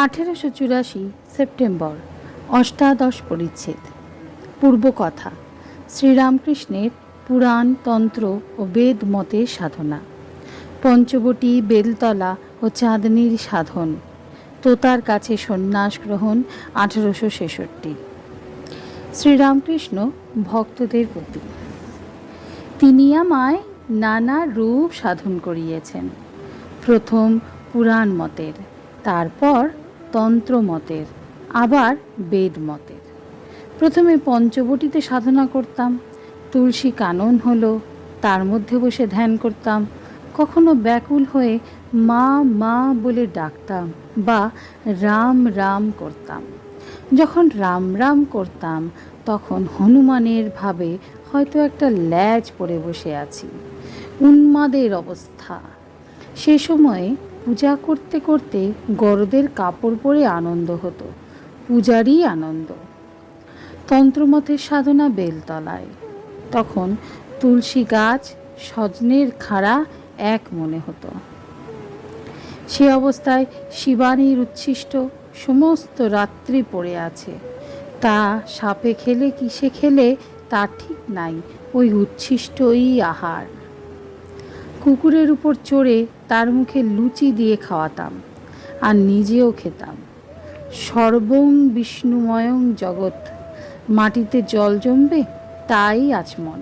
আঠেরোশো চুরাশি সেপ্টেম্বর, অষ্টাদশ পরিচ্ছেদ। পূর্বকথা শ্রীরামকৃষ্ণের পুরাণ, তন্ত্র ও বেদ মতের সাধনা। পঞ্চবটি বেলতলা ও চাঁদনির সাধন। তোতার কাছে সন্ন্যাস গ্রহণ আঠেরোশো ছেষট্টি। শ্রীরামকৃষ্ণ ভক্তদের প্রতি তিনি আমায় নানা রূপ সাধন করিয়েছেন। প্রথম পুরাণ মতের, তারপর তন্ত্র মতের, আবার বেদ মতের। প্রথমে পঞ্চবটিতে সাধনা করতাম, তুলসী কানন হলো, তার মধ্যে বসে ধ্যান করতাম, কখনো ব্যাকুল হয়ে মা মা বলে ডাকতাম বা রাম রাম করতাম। যখন রাম রাম করতাম, তখন হনুমানের ভাবে হয়তো একটা ল্যাজ পরে বসে আছি। উন্মাদের অবস্থা। সে সময়ে পূজা করতে করতে গরদের কাপড় পরে আনন্দ হতো। পূজারই আনন্দ। তন্ত্রমতের সাধনা বেলতলায়। তখন তুলসী গাছ, সজনের খাড়া এক মনে হতো। সে অবস্থায় শিবানীর উচ্ছিষ্ট সমস্ত রাত্রি পড়ে আছে। তা সাপে খেলে, কিসে খেলে, তা ঠিক নাই। ওই উচ্ছিষ্টই আহার। কুকুরের উপর চড়ে তার মুখে লুচি দিয়ে খাওয়াতাম আর নিজেও খেতাম। সর্বং বিষ্ণুময়ং জগৎ, মাটিতে জল জমবে তাই আচমন।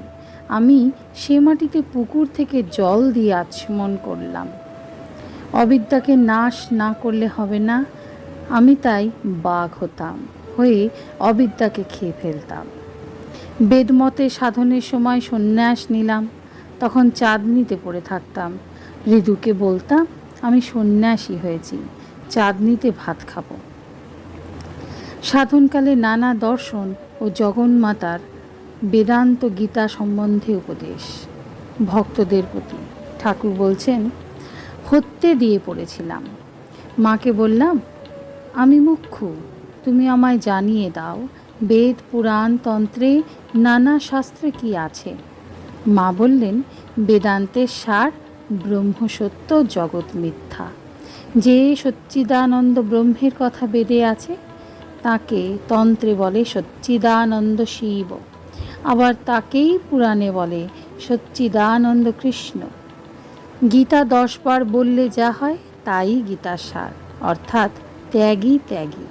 আমি সে মাটিতে পুকুর থেকে জল দিয়ে আচমন করলাম। অবিদ্যাকে নাশ না করলে হবে না, আমি তাই বাঘ হতাম, হয়ে অবিদ্যাকে খেয়ে ফেলতাম। বেদমতে সাধনের সময় সন্ন্যাস নিলাম তখন চাঁদনিতে পড়ে থাকতাম। ঋতুকে বলতাম, আমি সন্ন্যাসী হয়েছি, চাঁদনিতে ভাত খাব। সাধনকালে নানা দর্শন ও জগন্মাতার বেদান্ত গীতা সম্বন্ধে উপদেশ। ভক্তদের প্রতি ঠাকুর বলছেন, হত্যে দিয়ে পড়েছিলাম। মাকে বললাম, আমি মুখ্য, তুমি আমায় জানিয়ে দাও, বেদ, পুরাণ, তন্ত্রে নানা শাস্ত্রে কি আছে? মা বললেন, বেদান্তের সার ব্রহ্মসত্য জগৎ মিথ্যা। যে সচ্চিদানন্দ ব্রহ্মের কথা বেদে আছে, তাকে তন্ত্রে বলে সচ্চিদানন্দ শিব। আবার তাকেই পুরাণে বলে সচ্চিদানন্দ কৃষ্ণ। গীতা দশবার বললে যা হয়, তাই গীতার সার, অর্থাৎ ত্যাগী ত্যাগী।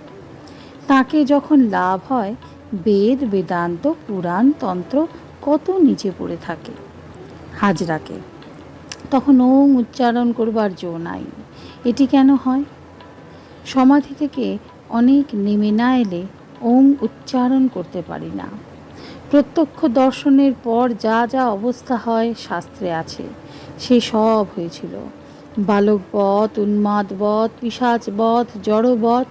তাকে যখন লাভ হয়, বেদ, বেদান্ত, পুরাণ, তন্ত্র কত নিচে পড়ে থাকে হাজরাকে। তখন ওং উচ্চারণ করবার জো নাই। এটি কেন হয়? সমাধি থেকে অনেক নেমে না এলে ওং উচ্চারণ করতে পারি না। প্রত্যক্ষ দর্শনের পর যা যা অবস্থা হয় শাস্ত্রে আছে, সে সব হয়েছিল। বালকবধ, উন্মাদবধ পিসাচবধ জড়বধ,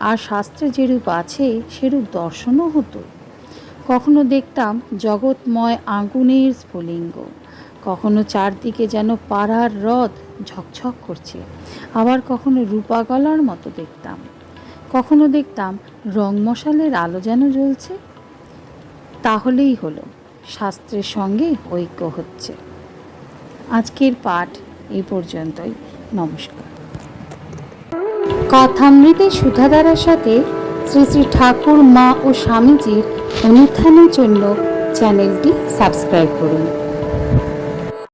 আর শাস্ত্রে যেরূপ আছে, সেরূপ দর্শনও হতো। কখনো দেখতাম জগৎময় আগুনের স্ফুলিঙ্গ। কখনো চারদিকে যেন পাড়ার রথ ঝকঝক করছে। আবার কখনো রূপা গলার মতো দেখতাম। কখনো দেখতাম রং মশালের আলো যেন জ্বলছে। তাহলেই হলো, শাস্ত্রের সঙ্গে ঐক্য হচ্ছে। আজকের পাঠ এই পর্যন্তই। নমস্কার। কথামৃতের সুধাধারার সাথে শ্রী শ্রী ঠাকুর, মা ও স্বামীজির অনুত্থানের জন্য চ্যানেলটি সাবস্ক্রাইব করুন।